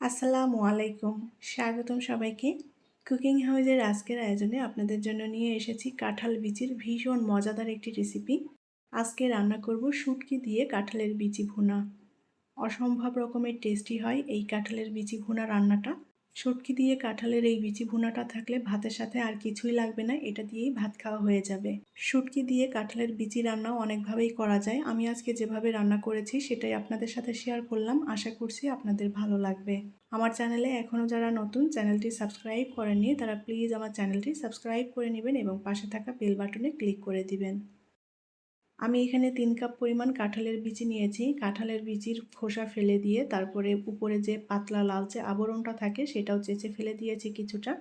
আসসালামু আলাইকুম। স্বাগতম সবাইকে। কুকিং হাউজের আজকের আয়োজনে আপনাদের জন্য নিয়ে এসেছি কাঁঠাল বিচির ভীষণ মজাদার একটি রেসিপি। আজকে রান্না করব শুটকি দিয়ে কাঁঠালের বিচি ভুনা। অসম্ভব রকমের টেস্টি হয় এই কাঁঠালের বিচি ভুনা রান্নাটা। শুটকি দিয়ে কাঁঠালের এই বিচি ভুনাটা থাকলে ভাতের সাথে আর কিছুই লাগবে না, এটা দিয়েই ভাত খাওয়া হয়ে যাবে। শুটকি দিয়ে কাঁঠালের বিচি রান্নাও অনেকভাবেই করা যায়। আমি আজকে যেভাবে রান্না করেছি, সেটাই আপনাদের সাথে শেয়ার করলাম। আশা করছি আপনাদের ভালো লাগবে। আমার চ্যানেলে এখনও যারা নতুন, চ্যানেলটি সাবস্ক্রাইব করেননি, তারা প্লিজ আমার চ্যানেলটি সাবস্ক্রাইব করে নেবেন এবং পাশে থাকা বেল বাটনে ক্লিক করে দিবেন। আমি এখানে তিন কাপ পরিমাণ কাঁঠালের বিচি নিয়েছি। কাঁঠালের বিচির খোসা ফেলে দিয়ে তারপরে উপরে যে পাতলা লালচে আবরণটা থাকে সেটাও চেঁচে ফেলে দিয়েছি কিছুটা।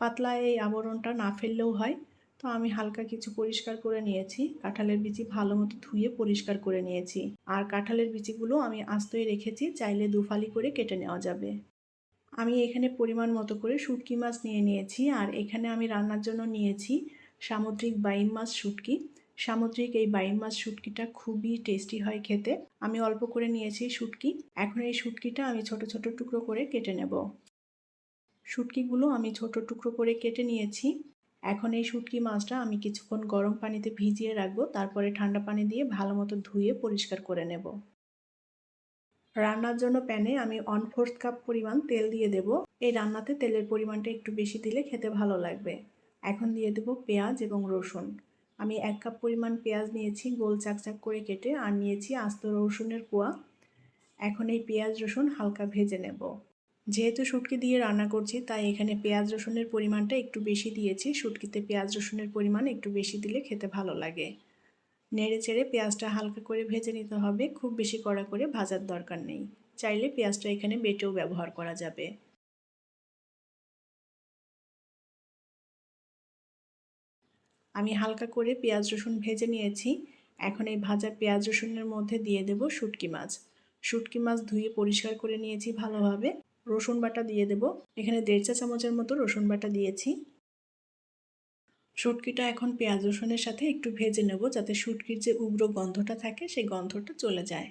পাতলা এই আবরণটা না ফেললেও হয়। তো আমি হালকা কিছু পরিষ্কার করে নিয়েছি। কাঁঠালের বিচি ভালো মতো ধুয়ে পরিষ্কার করে নিয়েছি। আর কাঁঠালের বিচিগুলো আমি আস্তই রেখেছি, চাইলে দুফালি করে কেটে নেওয়া যাবে। আমি এখানে পরিমাণ মতো করে শুটকি মাছ নিয়ে নিয়েছি। আর এখানে আমি রান্নার জন্য নিয়েছি সামুদ্রিক বাইম মাছ শুটকি। সামুদ্রিক এই বাইম মাছ শুটকিটা খুবই টেস্টি হয় খেতে। আমি অল্প করে নিয়েছি শুটকি। এখন এই শুটকিটা আমি ছোট ছোট টুকরো করে কেটে নেব। শুটকিগুলো আমি ছোট টুকরো করে কেটে নিয়েছি। এখন এই শুটকি মাছটা আমি কিছুক্ষণ গরম পানিতে ভিজিয়ে রাখব, তারপরে ঠান্ডা পানি দিয়ে ভালো মতো ধুয়ে পরিষ্কার করে নেব। রান্নার জন্য প্যানে আমি ওয়ান ফোর্থ কাপ পরিমাণ তেল দিয়ে দেব। এই রান্নাতে তেলের পরিমাণটা একটু বেশি দিলে খেতে ভালো লাগবে। এখন দিয়ে দেব পেঁয়াজ এবং রসুন। আমি এক কাপ পরিমাণ পেঁয়াজ নিয়েছি, গোল চাকচাক করে কেটে, আর নিয়েছি আস্ত রসুনের কোয়া। এখন এই পেঁয়াজ রসুন হালকা ভেজে নেব। যেহেতু শুটকি দিয়ে রান্না করছি, তাই এখানে পেঁয়াজ রসুনের পরিমাণটা একটু বেশি দিয়েছি। শুটকিতে পেঁয়াজ রসুনের পরিমাণ একটু বেশি দিলে খেতে ভালো লাগে। নেড়ে চেড়ে পেঁয়াজটা হালকা করে ভেজে নিতে হবে। খুব বেশি কড়া করে ভাজার দরকার নেই। চাইলে পেঁয়াজটা এখানে বেটেও ব্যবহার করা যাবে। আমি হালকা করে পেঁয়াজ রসুন ভেজে নিয়েছি। এখন এই ভাজা পেঁয়াজ রসুনের মধ্যে দিয়ে দেব শুটকি মাছ। শুটকি মাছ ধুয়ে পরিষ্কার করে নিয়েছি ভালোভাবে। রসুন বাটা দিয়ে দেব। এখানে দেড় চা চামচের মতো রসুন বাটা দিয়েছি। শুটকিটা এখন পেঁয়াজ রসুনের সাথে একটু ভেজে নেব যাতে শুটকির যে উগ্র গন্ধটা থাকে সেই গন্ধটা চলে যায়।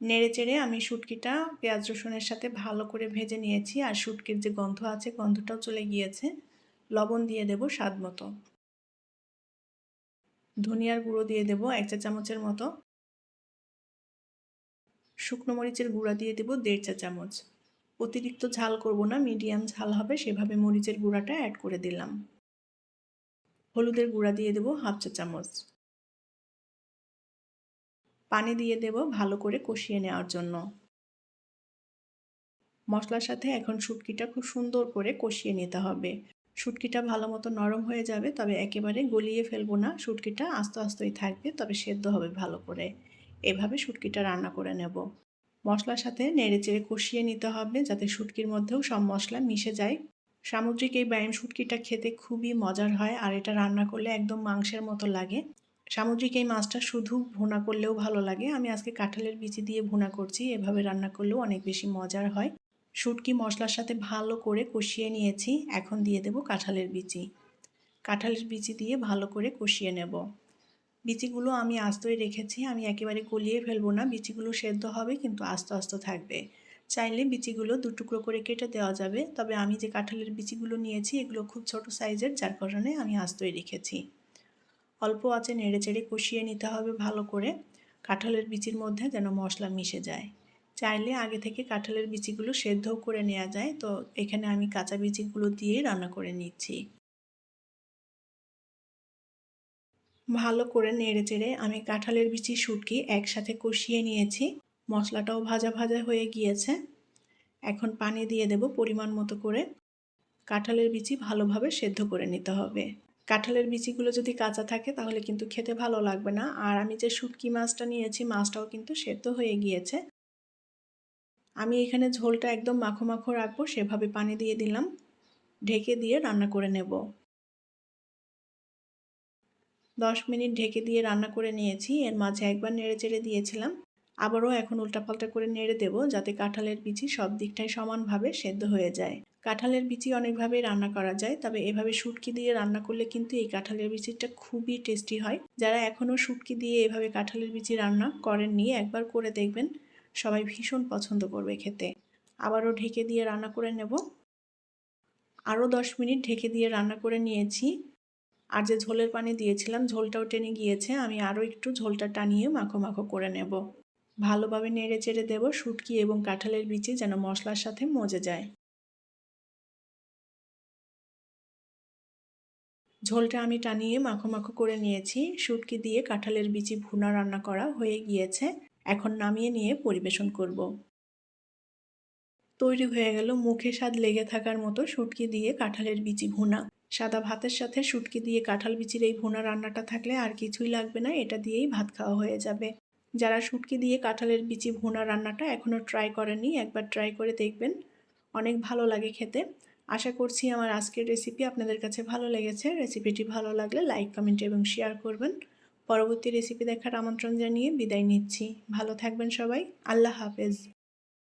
নেড়ে চেড়ে আমি শুটকিটা পেঁয়াজ রসুনের সাথে ভালো করে ভেজে নিয়েছি। আর শুটকির যে গন্ধ আছে, গন্ধটাও চলে গিয়েছে। লবণ দিয়ে দেব স্বাদ মতো। ধনিয়ার গুঁড়ো দিয়ে দেব এক চা চামচের মতো। শুকনো মরিচের গুঁড়া দিয়ে দেব দেড় চা চামচ। অতিরিক্ত ঝাল করব না, মিডিয়াম ঝাল হবে, সেভাবে মরিচের গুঁড়াটা অ্যাড করে দিলাম। হলুদের গুঁড়া দিয়ে দেব হাফ চা চামচ। পানি দিয়ে দেব ভালো করে কষিয়ে নেওয়ার জন্য। মশলার সাথে এখন শুটকিটা খুব সুন্দর করে কষিয়ে নিতে হবে। শুটকিটা ভালো মতো নরম হয়ে যাবে, তবে একেবারে গলিয়ে ফেলব না। শুটকিটা আস্তে আস্তেই থাকবে, তবে সেদ্ধ হবে ভালো করে। এভাবে শুটকিটা রান্না করে নেব। মশলার সাথে নেড়ে চেড়ে কষিয়ে নিতে হবে, যাতে শুটকির মধ্যেও সব মশলা মিশে যায়। সামুদ্রিক এই ব্যায়াম শুটকিটা খেতে খুবই মজার হয়, আর এটা রান্না করলে একদম মাংসের মতো লাগে। সামুদ্রিক এই মাছটা শুধু ভুনা করলেও ভালো লাগে। আমি আজকে কাঁঠালের বিচি দিয়ে ভুনা করছি, এভাবে রান্না করলেও অনেক বেশি মজার হয়। শুটকি মশলার সাথে ভালো করে কষিয়ে নিয়েছি, এখন দিয়ে দেব কাঁঠালের বিচি। কাঁঠালের বিচি দিয়ে ভালো করে কষিয়ে নেব। বিচিগুলো আমি আস্তই রেখেছি, আমি একেবারে গলিয়ে ফেলব না, বিচিগুলো সেদ্ধ হবে কিন্তু আস্তে আস্তে থাকবে। চাইলে বিচিগুলো দু টুকরো করে কেটে দেওয়া যাবে, তবে আমি যে কাঁঠালের বিচিগুলো নিয়েছি, এগুলো খুব ছোট সাইজের, যার কারণে আমি আস্তই রেখেছি। অল্প আছে নেড়ে চেড়ে কষিয়ে নিতে হবে ভালো করে। কাঁঠালের বিচির মধ্যে যেন মশলা মিশে যায়। চাইলে আগে থেকে কাঁঠালের বিচিগুলো সেদ্ধও করে নেওয়া যায়। তো এখানে আমি কাঁচা বিচিগুলো দিয়ে রান্না করে নিচ্ছি। ভালো করে নেড়ে চেড়ে আমি কাঁঠালের বিচি শুটকি একসাথে কষিয়ে নিয়েছি। মশলাটাও ভাজা ভাজা হয়ে গিয়েছে। এখন পানি দিয়ে দেব পরিমাণ মতো করে। কাঁঠালের বিচি ভালোভাবে সেদ্ধ করে নিতে হবে। কাঁঠালের বিচিগুলো যদি কাঁচা থাকে, তাহলে কিন্তু খেতে ভালো লাগবে না। আর আমি যে শুটকি মাছটা নিয়েছি, মাছটাও কিন্তু সেদ্ধ হয়ে গিয়েছে। আমি এখানে ঝোলটা একদম মাখো মাখো রাখব, সেভাবে পানি দিয়ে দিলাম। ঢেকে দিয়ে রান্না করে নেব। দশ মিনিট ঢেকে দিয়ে রান্না করে নিয়েছি। এর মাঝে একবার নেড়ে চেড়ে দিয়েছিলাম। আবারও এখন উল্টাপাল্টা করে নেড়ে দেব, যাতে কাঁঠালের বিচি সব দিকটাই সমানভাবে সেদ্ধ হয়ে যায়। কাঁঠালের বিচি অনেকভাবেই রান্না করা যায়, তবে এভাবে শুটকি দিয়ে রান্না করলে কিন্তু এই কাঁঠালের বিচিটা খুবই টেস্টি হয়। যারা এখনও শুটকি দিয়ে এভাবে কাঁঠালের বিচি রান্না করেননি, একবার করে দেখবেন, সবাই ভীষণ পছন্দ করবে খেতে। আবারও ঢেকে দিয়ে রান্না করে নেব। আরও দশ মিনিট ঢেকে দিয়ে রান্না করে নিয়েছি। আর যে ঝোলের পানি দিয়েছিলাম, ঝোলটাও টেনে গিয়েছে, আমি আরও একটু ঝোলটা টানিয়ে মাখো মাখো করে নেব। ভালোভাবে নেড়ে চেড়ে দেবো শুটকি এবং কাঁঠালের বিচি যেন মশলার সাথে মজে যায়। ঝোলটা আমি টানিয়ে মাখো মাখো করে নিয়েছি। শুটকি দিয়ে কাঁঠালের বিচি ভুনা রান্না করা হয়ে গিয়েছে। এখন নামিয়ে নিয়ে পরিবেশন করব। তৈরি হয়ে গেল মুখে স্বাদ লেগে থাকার মতো শুটকি দিয়ে কাঁঠালের বিচি ভুনা। সাদা ভাতের সাথে শুটকি দিয়ে কাঁঠাল বিচির এই ভুনা রান্নাটা থাকলে আর কিছুই লাগবে না, এটা দিয়েই ভাত খাওয়া হয়ে যাবে। যারা শুটকি দিয়ে কাঁঠালের বিচি ভুনা রান্নাটা এখনও ট্রাই করেনি, একবার ট্রাই করে দেখবেন। অনেক ভালো লাগে খেতে। আশা করছি আমার আজকের রেসিপি আপনাদের কাছে ভালো লেগেছে। রেসিপিটি ভালো লাগলে লাইক কমেন্ট এবং শেয়ার করবেন। পরবর্তী রেসিপি দেখার আমন্ত্রণ জানিয়ে বিদায় নিচ্ছি। ভালো থাকবেন সবাই। আল্লাহ হাফেজ।